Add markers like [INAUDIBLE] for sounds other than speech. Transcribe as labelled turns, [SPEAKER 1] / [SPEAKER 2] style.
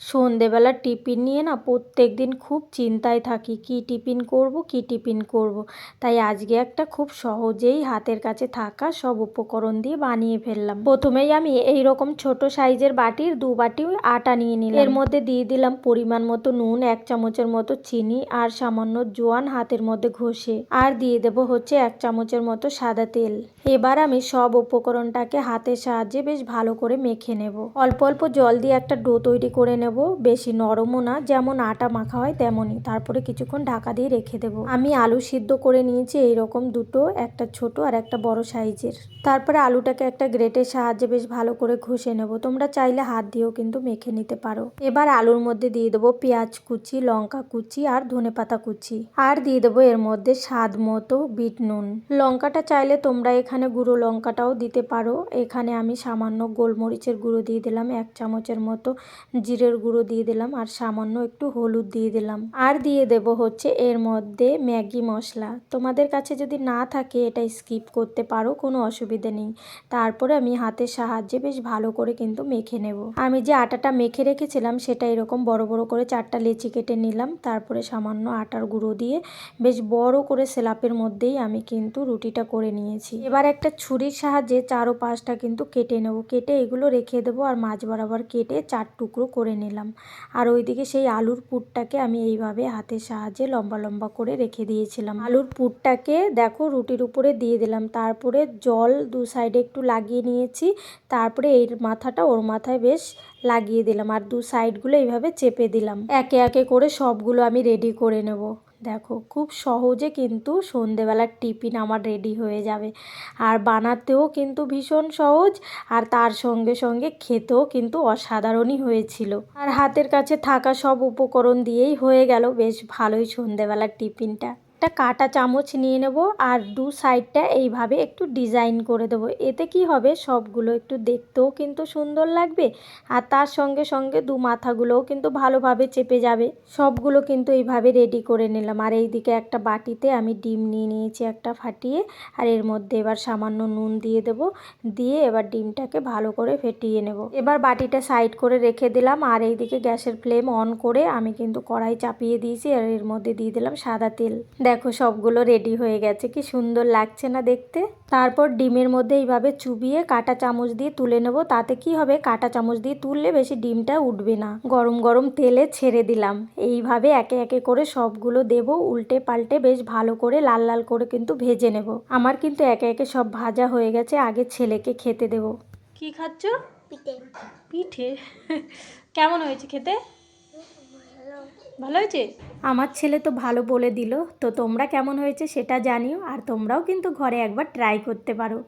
[SPEAKER 1] সন্ধেবেলা টিফিন নিয়ে না প্রত্যেক দিন খুব চিন্তায় থাকি, কি টিফিন করব, কি টিফিন করব। তাই আজকে একটা খুব সহজেই হাতের কাছে থাকা সব উপকরণ দিয়ে বানিয়ে ফেললাম। প্রথমেই আমি এই রকম ছোট সাইজের বাটির দু বাটি আটা নিয়ে নিলাম। এর মধ্যে দিয়ে দিলাম পরিমাণ মতো নুন, এক চামচের মতো চিনি আর সামান্য জোয়ান হাতের মধ্যে ঘষে। আর দিয়ে দেব হচ্ছে এক চামচের মতো সাদা তেল। এবার আমি সব উপকরণটাকে হাতের সাহায্যে বেশ ভালো করে মেখে নেব। অল্প অল্প জল দিয়ে একটা ডো তৈরি করে নেব। বেশি নরমও না, যেমন আটা মাখা হয় তেমনই। তারপরে কিছুক্ষণ ঢাকা দিয়ে রেখে দেব। আমি আলু সিদ্ধ করে নিয়েছি এইরকম দুটো, একটা ছোট আর একটা বড় সাইজের। তারপরে আলুটাকে একটা গ্রেটের সাহায্যে বেশ ভালো করে ঘষে নেব। তোমরা চাইলে হাত দিয়েও কিন্তু মেখে নিতে পারো। এবার আলুর মধ্যে দিয়ে দেবো পেঁয়াজ কুচি, লঙ্কা কুচি আর ধনে পাতা কুচি। আর দিয়ে দেবো এর মধ্যে স্বাদ মতো বিট নুন। লঙ্কাটা চাইলে তোমরা এখানে গুঁড়ো লঙ্কাটাও দিতে পারো। এখানে আমি সামান্য গোলমরিচের গুঁড়ো দিয়ে দিলাম এক চামচের মতো জিরের গুঁড়ো দিয়ে দিলাম আর সামান্য একটু হলুদ দিয়ে দিলাম। আর দিয়ে দেব হচ্ছে এর মধ্যে ম্যাগি মশলা। তোমাদের কাছে যদি না থাকে এটা স্কিপ করতে পারো, কোনো অসুবিধা নেই। তারপরে আমি হাতের সাহায্যে বেশ ভালো করে কিন্তু মেখে নেব। আমি যে আটাটা মেখে রেখেছিলাম সেটা এরকম বড় বড় করে চারটা লেচি কেটে নিলাম। তারপরে সামান্য আটার গুঁড়ো দিয়ে বেশ বড় করে সেলাপের মধ্যেই আমি কিন্তু রুটিটা করে নিয়েছি। এবার একটা ছুরির সাহায্যে চারো পাঁচটা কিন্তু কেটে নেব। কেটে এগুলো রেখে দেবো আর মাছ বরাবর কেটে চার টুকরো করে নিলাম। আর ওইদিকে সেই আলুর পুরটাকে আমি এইভাবে হাতের সাহায্যে লম্বা লম্বা করে রেখে দিয়েছিলাম। আলুর পুরটাকে দেখো রুটির উপরে দিয়ে দিলাম। তারপরে জল দু সাইডে একটু লাগিয়ে নিয়েছি। তারপরে এই মাথাটা ওর মাথায় বেশ লাগিয়ে দিলাম। আর দু সাইডগুলো এইভাবে চেপে দিলাম। একে একে করে সবগুলো আমি রেডি করে নেব। দেখো, খুব সহজে কিন্তু সন্ধেবেলার টিফিন আমার রেডি হয়ে যাবে। আর বানাতেও কিন্তু ভীষণ সহজ, আর তার সঙ্গে সঙ্গে খেতেও কিন্তু অসাধারণই হয়েছিল। আর হাতের কাছে থাকা সব উপকরণ দিয়েই হয়ে গেল। বেশ ভালোই সন্ধেবেলার টিফিনটা। একটা কাটা চামচ নিয়ে নেব আর দু সাইডটা এইভাবে একটু ডিজাইন করে দেবো। এতে কি হবে? সবগুলো একটু দেখতেও কিন্তু সুন্দর লাগবে আর তার সঙ্গে সঙ্গে দু মাথাগুলোও কিন্তু ভালোভাবে চেপে যাবে। সবগুলো কিন্তু এইভাবে রেডি করে নিলাম। আর এইদিকে একটা বাটিতে আমি ডিম নিয়ে নিয়েছি একটা ফাটিয়ে আর এর মধ্যে এবার সামান্য নুন দিয়ে দেব। দিয়ে এবার ডিমটাকে ভালো করে ফেটিয়ে নেব। এবার বাটিটা সাইড করে রেখে দিলাম আর এইদিকে গ্যাসের ফ্লেম অন করে আমি কিন্তু কড়াই চাপিয়ে দিয়েছি আর এর মধ্যে দিয়ে দিলাম সাদা তেল। দেখো সবগুলো রেডি হয়ে গেছে। কি সুন্দর লাগছে না দেখতে? তারপর ডিমের মধ্যে এইভাবে চুবিয়ে কাটা চামচ দিয়ে তুলে নেব। তাতে কি হবে? কাটা চামচ দিয়ে তুললে বেশি ডিমটা উঠবে না। গরম গরম তেলে ছেড়ে দিলাম। এইভাবে একে একে করে সবগুলো দেব। উল্টে পাল্টে বেশ ভালো করে লাল লাল করে কিন্তু ভেজে নেব। আমার কিন্তু একে একে সব ভাজা হয়ে গেছে। আগে ছেলেকে খেতে দেব। কি খাচ্ছ?
[SPEAKER 2] পিঠে।
[SPEAKER 1] পিঠে? [LAUGHS] কেমন হয়েছে খেতে? ভালো হয়েছে? আমার ছেলে তো ভালো বলে দিল, তো তোমরা কেমন হয়েছে সেটা জানিও, আর তোমরাও কিন্তু ঘরে একবার ট্রাই করতে পারো।